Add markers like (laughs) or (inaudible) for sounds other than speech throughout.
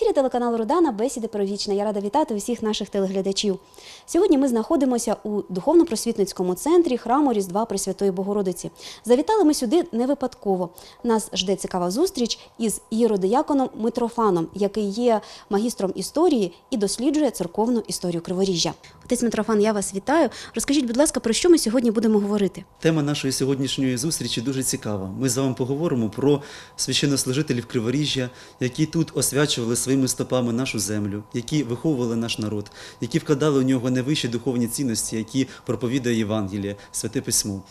with телеканалу Родана бесіди про вічне. Я рада вітати усіх наших телеглядачів. Сьогодні ми знаходимося у духовно-просвітницькому центрі храму Різдва Пресвятої Богородиці. Завітали ми сюди не випадково. Нас жде цікава зустріч із єродияконом Митрофаном, який є магістром історії і досліджує церковну історію Криворіжжя. Отець Митрофан, я вас вітаю. Розкажіть, будь ласка, про що ми сьогодні будемо говорити? Тема нашої сьогоднішньої зустрічі дуже цікава. Ми з вами поговоримо про священнослужителів Криворіжжя, які тут освячували своїми стопами нашу землю, які виховували наш народ, які вкладали у нього найвищі духовні цінності, які проповідує Євангеліє, Святе Письмо.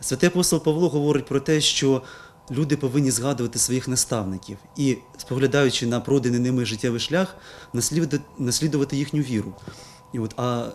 Святий апостол Павло говорить про те, що люди повинні згадувати своїх наставників і, споглядаючи на проданий ними життєвий шлях, наслідувати їхню віру. І от, а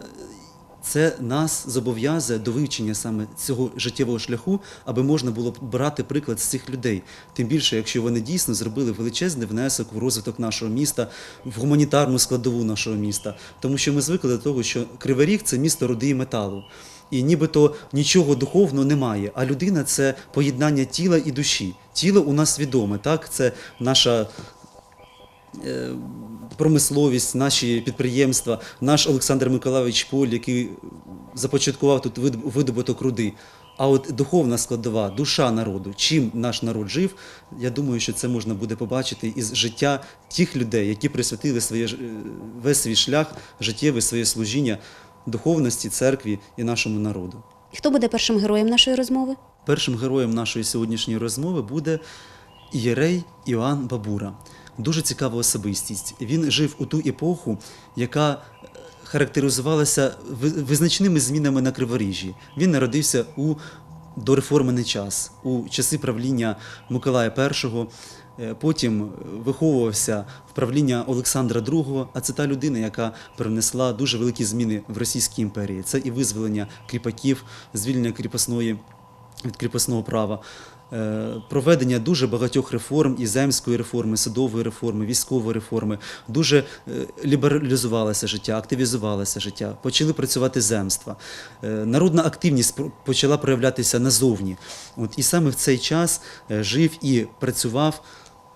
це нас зобов'язує до вивчення саме цього життєвого шляху, аби можна було брати приклад з цих людей. Тим більше, якщо вони дійсно зробили величезний внесок в розвиток нашого міста, в гуманітарну складову нашого міста. Тому що ми звикли до того, що Кривий Ріг – це місто руди і металу. І нібито нічого духовного немає. А людина це поєднання тіла і душі. Тіло у нас відоме, так? Це наша промисловість, наші підприємства, наш Олександр Миколайович Поль, який започаткував тут вид- видобуток руди. А от духовна складова, душа народу, чим наш народ жив, я думаю, що це можна буде побачити із життя тих людей, які присвятили своє, е, весь свій шлях, життєве своє служіння духовності, церкві і нашому народу. І Хто буде першим героєм нашої розмови? Першим героєм нашої сьогоднішньої розмови буде Ієрей Іоанн Бабура. Дуже цікава особистість. Він жив у ту епоху, яка е, характеризувалася визначними змінами на Криворіжжі. Він народився у дореформений час, у часи правління Миколая І. Е, Потім виховувався в правління Олександра II, а це та людина, яка привнесла дуже великі зміни в Російській імперії. Це і визволення кріпаків, звільнення кріпосної від кріпосного права, е, проведення дуже багатьох реформ і земської реформи, судової реформи, військової реформи. Дуже е, лібералізувалося життя, активізувалося життя, почали працювати земства. Е, Народна активність почала проявлятися назовні. От і саме в цей час е, жив і працював.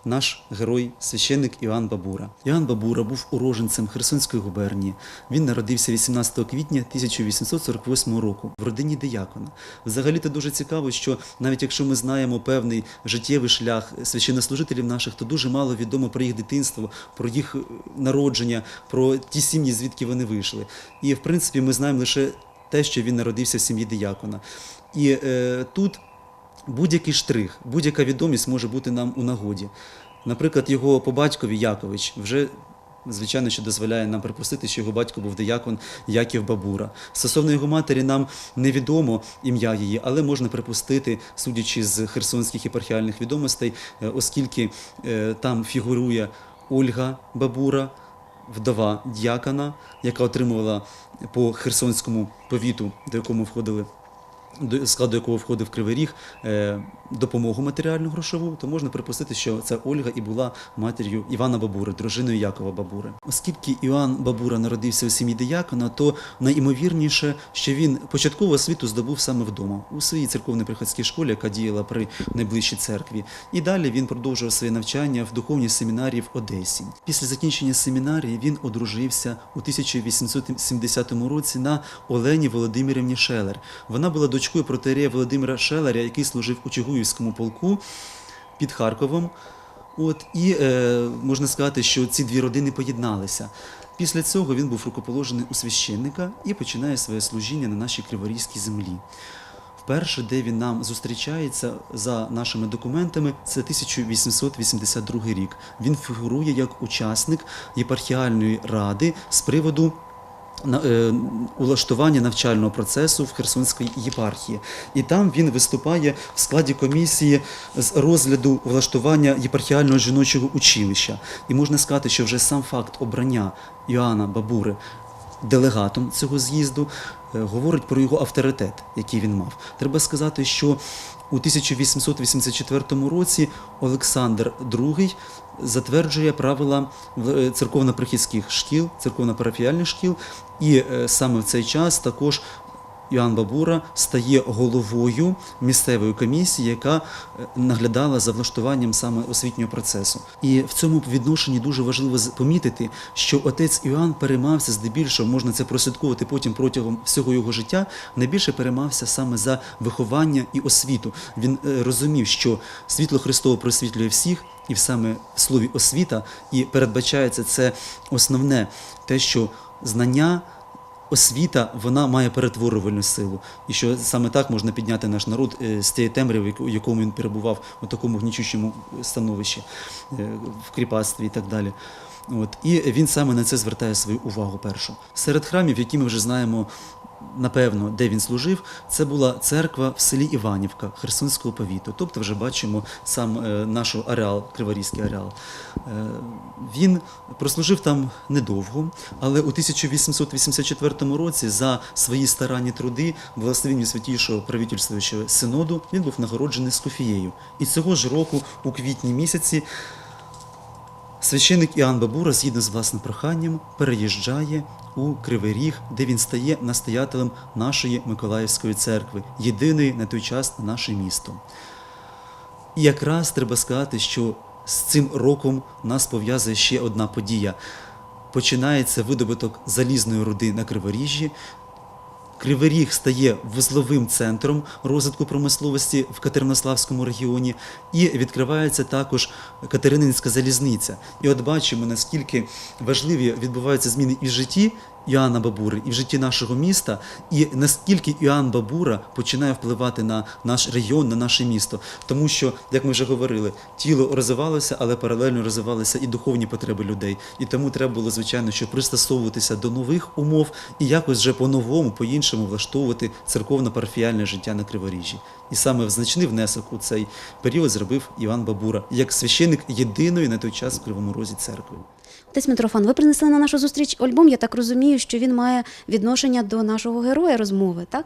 Наш герой, священник Іоанн Бабура. Іоанн Бабура був уроженцем Херсонської губернії. Він народився 18 квітня 1848 року в родині диякона. Взагалі-то дуже цікаво, що навіть якщо ми знаємо певний життєвий шлях священнослужителів наших, то дуже мало відомо про їх дитинство, про їх народження, про ті сім'ї, звідки вони вийшли. І в принципі ми знаємо лише те, що він народився в сім'ї диякона. І е, тут будь-який штрих, будь-яка відомість може бути нам у нагоді. Наприклад, його по батькові Якович вже. Звичайно, що дозволяє нам припустити, що його батько був диякон Яків Бабура. Стосовно його матері, нам невідомо ім'я її, але можна припустити, судячи з херсонських єпархіальних відомостей, е, оскільки е, там фігурує Ольга Бабура, вдова діякона, яка отримувала по херсонському повіту, до якому входили до складу якого входив Кривий Ріг, е, допомогу матеріальну грошову, то можна припустити, що ця Ольга і була матір'ю Івана Бабури, дружиною Якова Бабури. Оскільки Іоанн Бабура народився у сім'ї диякона, то найімовірніше, що він початкову освіту здобув саме вдома у своїй церковно-приходській школі, яка діяла при найближчій церкві. І далі він продовжував своє навчання в духовній семінарії в Одесі. Після закінчення семінарії він одружився у 1870 році на Олені Володимирівні Шелер. Вона була дочкою протерея Володимира Шелеря, який служив у Чугуївському полку під Харковом. От і е, можна сказати, що ці дві родини поєдналися. Після цього він був рукоположений у священника і починає своє служіння на нашій Криворізькій землі. Вперше, де він нам зустрічається за нашими документами, це 1882 рік. Він фігурує як учасник єпархіальної ради з приводу улаштування навчального процесу в Херсонській єпархії. І там він виступає в складі комісії з розгляду влаштування єпархіального жіночого училища. І можна сказати, що вже сам факт обрання Йоанна Бабури делегатом цього з'їзду е, говорить про його авторитет, який він мав. Треба сказати, що у 1884 році Олександр II затверджує правила е, церковно-прихідських шкіл, церковно-парафіальних шкіл, і е, саме в цей час також Іоанн Бабура стає головою місцевої комісії, яка е, наглядала за влаштуванням саме освітнього процесу. І в цьому відношенні дуже важливо помітити, що отець Іоанн переймався здебільшого, можна це прослідковувати потім протягом всього його життя. Найбільше переймався саме за виховання і освіту. Він е, розумів, що світло Христово просвітлює всіх, і в саме в слові освіта, і передбачається це основне те, що знання. Освіта вона має перетворювальну силу, і що саме так можна підняти наш народ е, з тієї темряви, в якому він перебував у такому гнічучому становищі е, в кріпацтві і так далі. От і він саме на це звертає свою увагу першу. Серед храмів, які ми вже знаємо, напевно, де він служив, це була церква в селі Іванівка Херсонського повіту. Тобто, вже бачимо сам е, наш ареал, Криворізький ареал. Е, Він прослужив там недовго, але у 1884 році за свої старанні труди благословенню святішого правительствуючого синоду він був нагороджений Скофією. І цього ж року, у квітні місяці, Священик Іоанн Бабура, згідно з власним проханням, переїжджає у Кривий Ріг, де він стає настоятелем нашої Миколаївської церкви, єдиної на той час на наше місто. І якраз треба сказати, що з цим роком нас пов'язує ще одна подія. Починається видобуток залізної руди на Криворіжжі. Кривий Ріг стає вузловим центром розвитку промисловості в Катеринославському регіоні, і відкривається також Катерининська залізниця. І от бачимо, наскільки важливі відбуваються зміни і в житті Іоанна Бабури, і в житті нашого міста, і наскільки Іоанн Бабура починає впливати на наш регіон, на наше місто. Тому що, як ми вже говорили, тіло розвивалося, але паралельно розвивалися і духовні потреби людей. І тому треба було, звичайно, що пристосовуватися до нових умов і якось вже по-новому, по-іншому влаштовувати церковно-парафіальне життя на Криворіжжі. І саме значний внесок у цей період зробив Іван Бабура як священик єдиної на той час в Кривому Розі церкви. Отець Митрофан, ви принесли на нашу зустріч альбом. Я так розумію, що він має відношення до нашого героя розмови, так?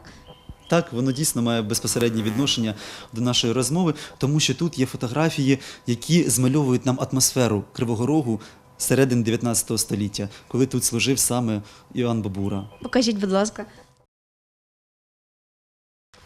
Так, воно дійсно має безпосереднє відношення до нашої розмови, тому що тут є фотографії, які змальовують нам атмосферу Кривого Рогу середини 19 століття, коли тут служив саме Іоанн Бабура. Покажіть, будь ласка.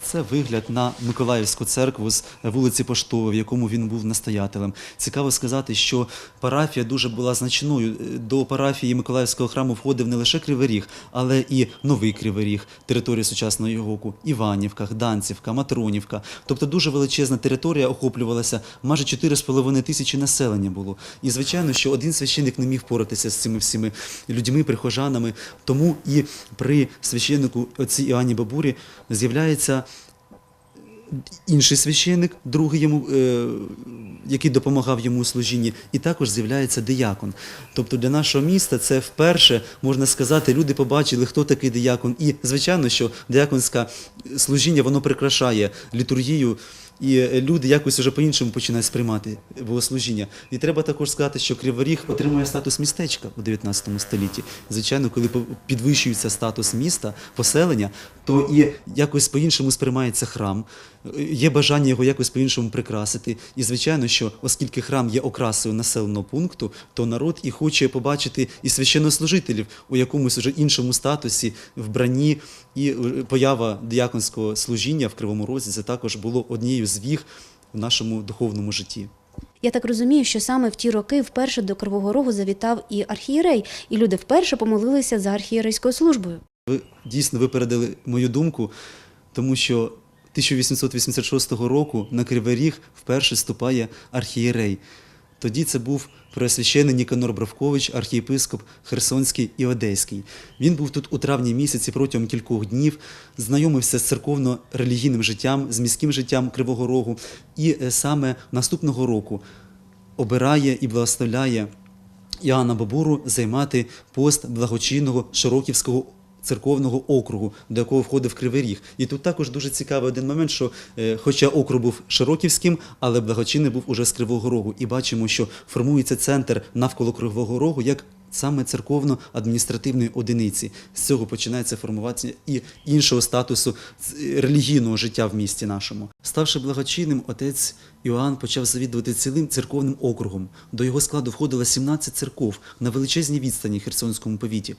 Це вигляд на Миколаївську церкву з вулиці Поштової, в якому він був настоятелем. Цікаво сказати, що парафія дуже була значною. До парафії Миколаївського храму входив не лише Кривий Ріг, але і Новий Кривий Ріг, територія сучасного Єгоку, Іванівка, Гданцівка, Матронівка. Тобто дуже величезна територія охоплювалася, майже 4,5 тисячі населення було. І звичайно, що один священник не міг поратися з цими всіми людьми, прихожанами. Тому і при священнику отці Іоанні Бабурі з'являється інший священник, другий йому, е, який допомагав йому у служінні, і також з'являється диякон. Тобто для нашого міста це вперше, можна сказати, люди побачили, хто такий диякон. І, звичайно, що дияконське служіння воно прикрашає літургію. І люди якось вже по-іншому починають сприймати богослужіння. І треба також сказати, що Кривий Ріг отримує статус містечка у 19 столітті. Звичайно, коли підвищується статус міста, поселення, то і якось по-іншому сприймається храм. Є бажання його якось по-іншому прикрасити. І звичайно, що оскільки храм є окрасою населеного пункту, то народ і хоче побачити і священнослужителів у якомусь уже іншому статусі, вбранні. І е, поява діяконського служіння в Кривому Розі це також було однією з віг в нашому духовному житті. Я так розумію, що саме в ті роки вперше до Кривого Рогу завітав і архієрей, і люди вперше помолилися за архієрейською службою. Ви дійсно випередили мою думку, тому що 1886 року на Кривий Ріг вперше ступає архієрей. Тоді це був преосвящений Ніканор Бровкович, архієпископ Херсонський і Одеський. Він був тут у травні місяці протягом кількох днів, знайомився з церковно-релігійним життям, з міським життям Кривого Рогу, і е, саме наступного року обирає і благословляє Іоанна Бабуру займати пост благочинного Широківського церковного округу, до якого входив Кривий Ріг. І тут також дуже цікавий один момент, що е, хоча округ був Широківським, але благочинний був уже з Кривого Рогу. І бачимо, що формується центр навколо Кривого Рогу як саме церковно-адміністративної одиниці. З цього починається формуватися і іншого статусу релігійного життя в місті нашому. Ставши благочинним, отець Іоанн почав завідувати цілим церковним округом. До його складу входило 17 церков на величезній відстані Херсонському повіті,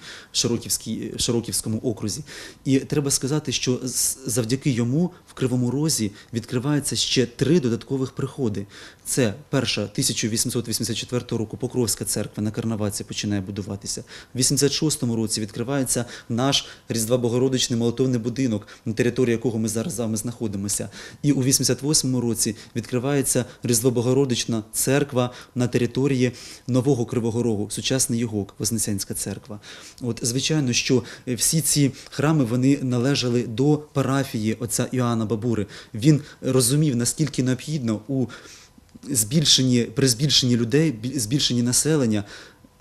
Широківському окрузі. І треба сказати, що завдяки йому в Кривому Розі відкривається ще три додаткових приходи. Це перша 1884 року Покровська церква на Карнаваці починає будуватися. В 86-му році відкривається наш Різдва Богородичний молитовний будинок, на території якого ми зараз з вами знаходимося. І у 88-му році відкривається Різдво Богородична церква на території Нового Кривого Рогу, сучасний Єгок, Вознесенська церква. От звичайно, що всі ці храми вони належали до парафії отця Іоанна Бабури. Він розумів, наскільки необхідно у збільшенні, при збільшенні людей, збільшенні населення.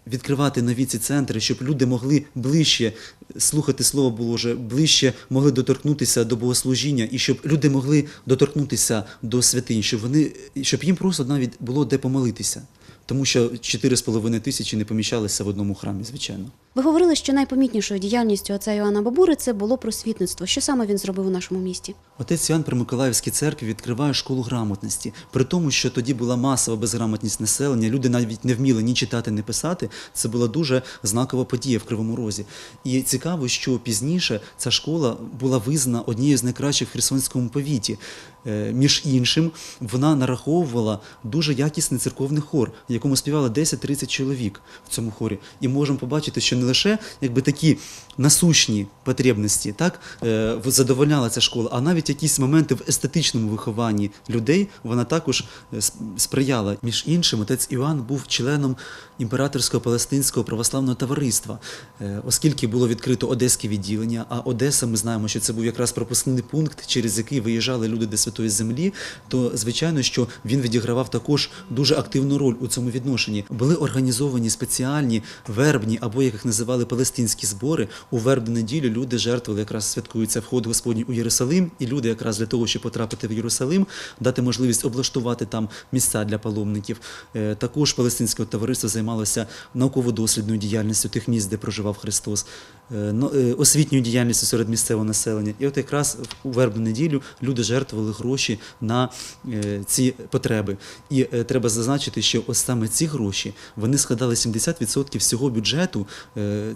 Відкривати нові ці центри, щоб люди могли ближче слухати Слово Боже, ближче могли доторкнутися до богослужіння, і щоб люди могли доторкнутися до святинь, щоб вони щоб їм просто навіть було де помолитися. Тому що 4,5 тисячі не поміщалися в одному храмі, звичайно. Ви говорили, що найпомітнішою діяльністю отця Іоанна Бабури це було просвітництво. Що саме він зробив у нашому місті? Отець Іоанн при Миколаївській церкві відкриває школу грамотності. При тому, що тоді була масова безграмотність населення, люди навіть не вміли ні читати, ні писати. Це була дуже знакова подія в Кривому Розі. І цікаво, що пізніше ця школа була визнана однією з найкращих в Херсонському повіті. Е, Між іншим, вона нараховувала дуже якісний церковний хор, в якому співало 10-30 чоловік в цьому хорі. І можемо побачити, що не лише якби такі насущні потребності, так е, задовольняла ця школа, а навіть якісь моменти в естетичному вихованні людей вона також е, сприяла. Між іншим, отець Іоанн був членом імператорського палестинського православного товариства, Е, оскільки було відкрито одеське відділення. А Одеса, ми знаємо, що це був якраз пропускний пункт, через який виїжджали люди до святої землі. То звичайно, що він відігравав також дуже активну роль у цьому відношенні. Були організовані спеціальні вербні або як їх називали палестинські збори. У вербну неділю люди жертвували якраз святкується вход Господній у Єрусалим, і люди якраз для того, щоб потрапити в Єрусалим, дати можливість облаштувати там місця для паломників. Е, Також палестинське товариство займалося науково-дослідною діяльністю тих місць, де проживав Христос, е, но- е, освітньою серед місцевого населення. І от якраз у вербну неділю люди жертвували гроші на е, ці потреби. І треба зазначити, що ось саме ці гроші вони складали 70% всього бюджету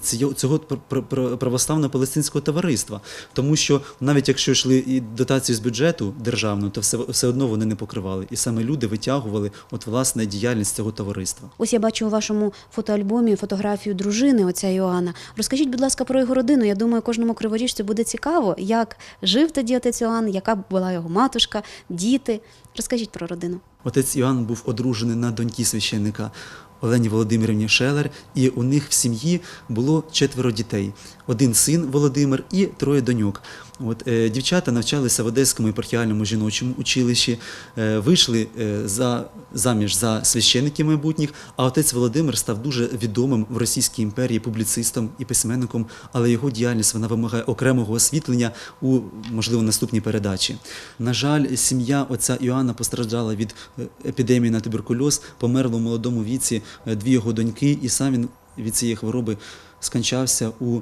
цього, цього пр- пр- пр- православного палестинського товариства. Тому що навіть якщо йшли і дотації з бюджету державного, то все, все одно вони не покривали. І саме люди витягували от власне діяльність цього товариства. Ось я бачу у вашому фотоальбомі фотографію дружини отця Іоанна. Розкажіть, будь ласка, про його родину. Я думаю, кожному криворіжцю буде цікаво, як жив тоді отець Іоанн, яка була його матушка, діти. Розкажіть про родину. Отець Іоанн був одружений на доньки священника Олені Володимирівні Шелер, і у них в сім'ї було четверо дітей: один син Володимир і троє доньок. От е, дівчата навчалися в Одеському єпархіальному жіночому училищі, е, вийшли е, за заміж за священиків майбутніх. А отець Володимир став дуже відомим в Російській імперії публіцистом і письменником, але його діяльність вона вимагає окремого освітлення у можливо наступній передачі. На жаль, сім'я отця Іоанна постраждала від епідемії на туберкульоз, померла в молодому віці дві його доньки, і сам він від цієї хвороби скончався у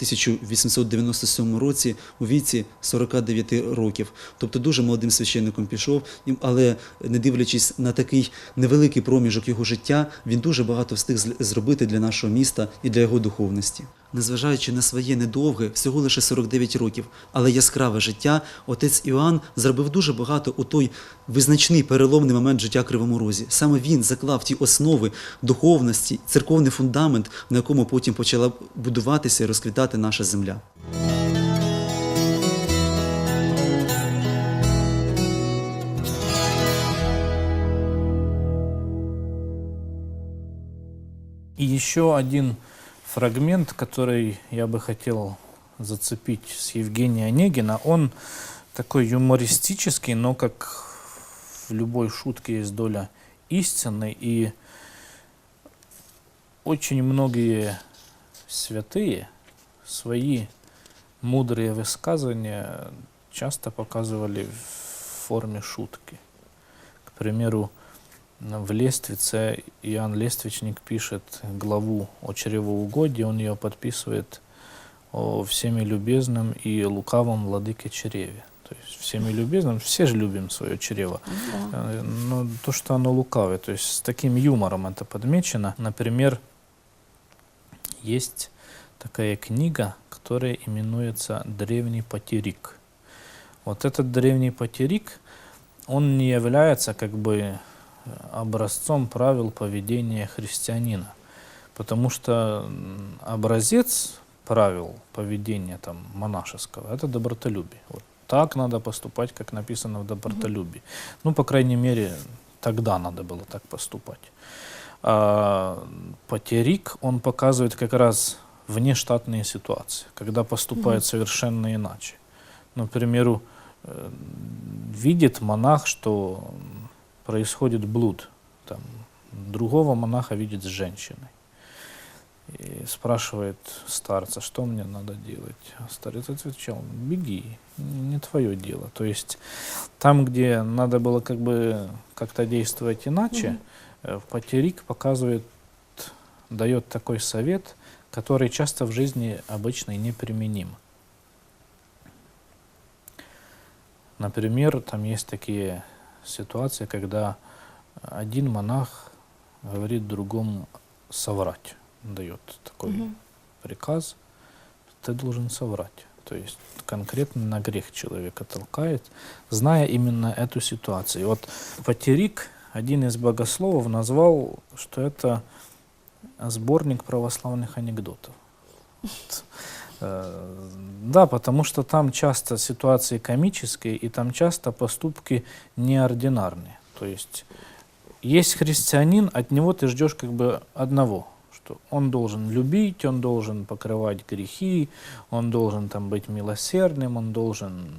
1897 році у віці 49 років. Тобто дуже молодим священником пішов, але не дивлячись на такий невеликий проміжок його життя, він дуже багато встиг зробити для нашого міста і для його духовності. Незважаючи на своє недовге, всього лише 49 років, але яскраве життя, отець Іоанн зробив дуже багато у той визначний переломний момент життя Кривому Розі. Саме він заклав ті основи духовності, церковний фундамент, на якому потім почала будуватися і розквітати наша земля. И еще один фрагмент, который я бы хотел зацепить с Евгения Онегина, он такой юмористический, но как в любой шутке есть доля истины, и очень многие святые свои мудрые высказывания часто показывали в форме шутки. К примеру, в Лествице Иоанн Лествичник пишет главу о чревоугодии, он ее подписывает о всеми любезном и лукавом владыке чреве. То есть всеми любезным, все же любим свое чрево. Да. Э, Но то, что оно лукавое, то есть с таким юмором это подмечено. Например, есть такая книга, которая именуется «Древний потерик». Вот этот древний потерик, он не является как бы образцом правил поведения христианина, потому что образец правил поведения там, монашеского – это добротолюбие. Вот так надо поступать, как написано в добротолюбии. Ну, по крайней мере, тогда надо было так поступать. А потерик, он показывает как раз внештатные ситуации, когда поступает совершенно иначе. Ну, к примеру, э, видит монах, что происходит блуд. Там, другого монаха видит с женщиной. И спрашивает старца, что мне надо делать. А старец отвечал, беги, не твое дело. То есть там, где надо было как бы как-то действовать иначе, э, Потерик показывает, дает такой совет, который часто в жизни обычной неприменим. Например, там есть такие ситуации, когда один монах говорит другому соврать, дает такой Мгм. приказ, ты должен соврать. То есть конкретно на грех человека толкает, зная именно эту ситуацию. И вот Потерик, один из богословов, назвал, что это сборник православных анекдотов. (laughs) Э, Да, потому что там часто ситуации комические, и там часто поступки неординарные. То есть есть христианин, от него ты ждешь как бы одного, что он должен любить, он должен покрывать грехи, он должен там быть милосердным, он должен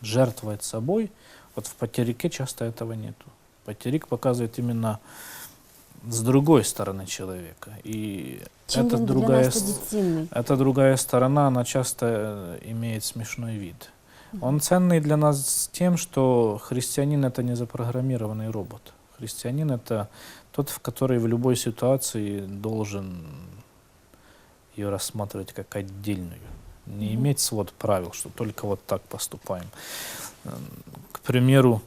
жертвовать собой. Вот в потерике часто этого нету. Потерик показывает именно с другой стороны человека. И Чим это він для другая, нас с- тоді цінний? эта другая сторона, она часто э, имеет смешной вид. Он ценный для нас тем, что христианин это не запрограммированный робот. Христианин это тот, в который в любой ситуации должен ее рассматривать как отдельную. Не Мгм. иметь свод правил, что только вот так поступаем. Эм, К примеру,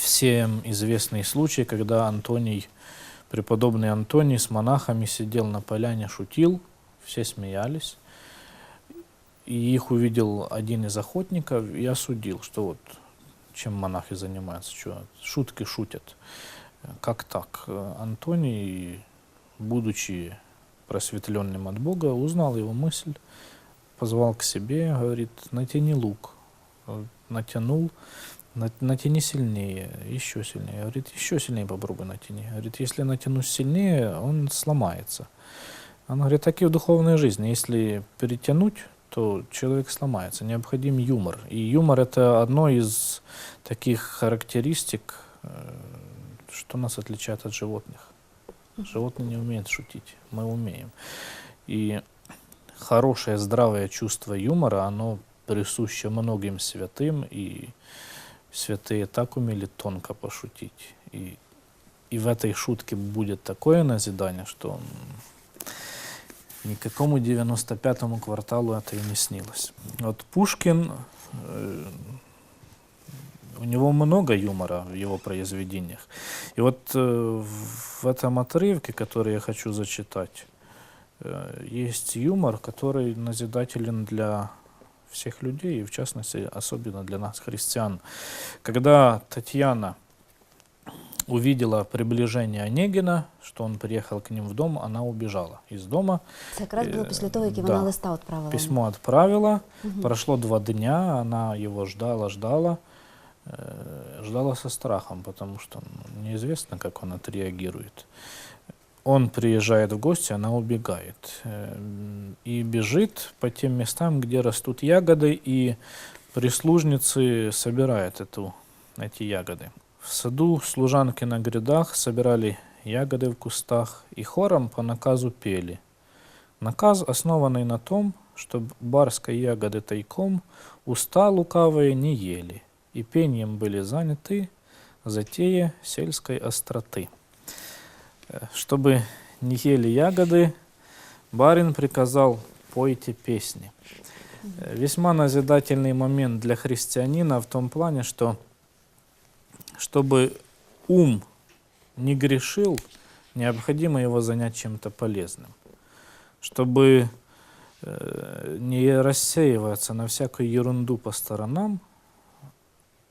всем известный случай, когда Антоний, преподобный Антоний с монахами сидел на поляне, шутил, все смеялись. И их увидел один из охотников и осудил, что вот чем монахи занимаются, что шутки шутят. Как так? Антоний, будучи просветленным от Бога, узнал его мысль, позвал к себе, говорит, натяни лук. Натянул, на- натяни сильнее, еще сильнее. Говорит, еще сильнее попробуй натяни. Говорит, если натяну сильнее, он сломается. Он говорит, так и в духовной жизни. Если перетянуть, то человек сломается. Необходим юмор. И юмор это одно из таких характеристик, э, что нас отличает от животных. Животные не умеют шутить, мы умеем. И хорошее, здравое чувство юмора, оно присуще многим святым, и святые так умели тонко пошутить. И, и в этой шутке будет такое назидание, что м, никакому 95-му кварталу это и не снилось. Вот Пушкин, э, у него много юмора в его произведениях. И вот э, в этом отрывке, который я хочу зачитать, э, есть юмор, который назидателен для всех людей, и в частности, особенно для нас, христиан. Когда Татьяна увидела приближение Онегина, что он приехал к ним в дом, она убежала из дома. Це якраз було Е, після того, як да. вона листа відправила. вам. Письмо отправила, Мгм. прошло два дня, она его ждала, ждала, э, ждала со страхом, потому что ну, неизвестно, как он отреагирует. Он приезжает в гости, она убегает э, м, и бежит по тем местам, где растут ягоды, и прислужницы собирают эту, эти ягоды. В саду служанки на грядах собирали ягоды в кустах и хором по наказу пели. Наказ, основанный на том, чтобы барской ягоды тайком уста лукавые не ели, и пением были заняты затея сельской остроты. Чтобы не ели ягоды, барин приказал «пойте песни». Весьма назидательный момент для христианина в том плане, что чтобы ум не грешил, необходимо его занять чем-то полезным. Чтобы э, не рассеиваться на всякую ерунду по сторонам,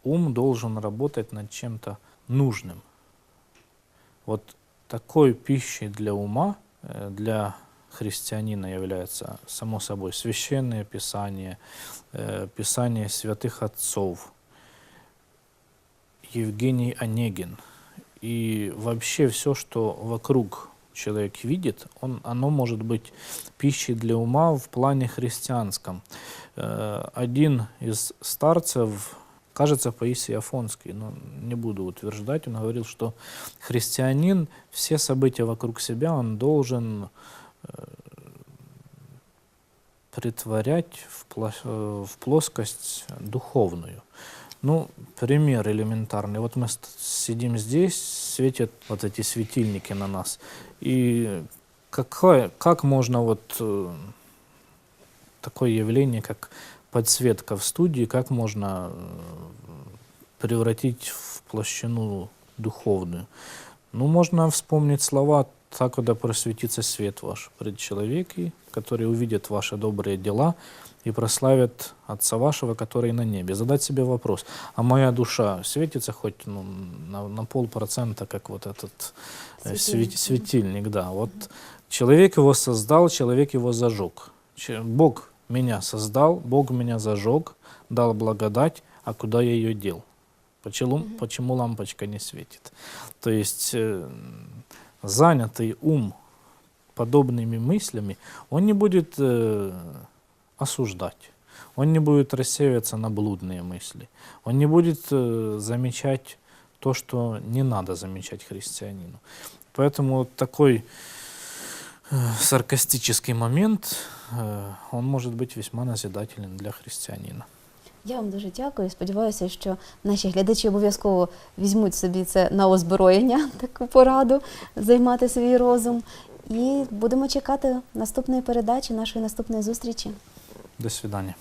ум должен работать над чем-то нужным. Вот такой пищей для ума, э, для христианина является, само собой, священное писание, э, писание святых отцов, Евгений Онегин. И вообще все, что вокруг человек видит, он, оно может быть пищей для ума в плане христианском. Э, Один из старцев, кажется, Паисий Афонский, но не буду утверждать, он говорил, что христианин все события вокруг себя он должен э, притворять э, в плоскость духовную. Ну, пример элементарный. Вот мы сидим здесь, светят вот эти светильники на нас. И какое, как можно вот э, такое явление, как подсветка в студии, как можно э, превратить в площину духовную? Ну, можно вспомнить слова «Так, когда просветится свет ваш пред человеки, которые увидят ваши добрые дела и прославят Отца вашего, который на небе». Задать себе вопрос, а моя душа светится хоть ну, на, на полпроцента, как вот этот э, Светильник. свет- светильник, да. Вот человек его создал, человек его зажег. Бог меня создал, Бог меня зажег, дал благодать, а куда я ее дел? Почему, почему лампочка не светит? То есть э, занятый ум подобными мыслями, он не будет э, осуждать, он не будет рассеиваться на блудные мысли, он не будет э, замечать то, что не надо замечать христианину. Поэтому такой саркастический момент, э, он может быть весьма назидателен для христианина. Я вам дуже дякую. Сподіваюся, що наші глядачі обов'язково візьмуть собі це на озброєння, (laughs) таку пораду займати свій розум. І будемо чекати наступної передачі, нашої наступної зустрічі. До свидания.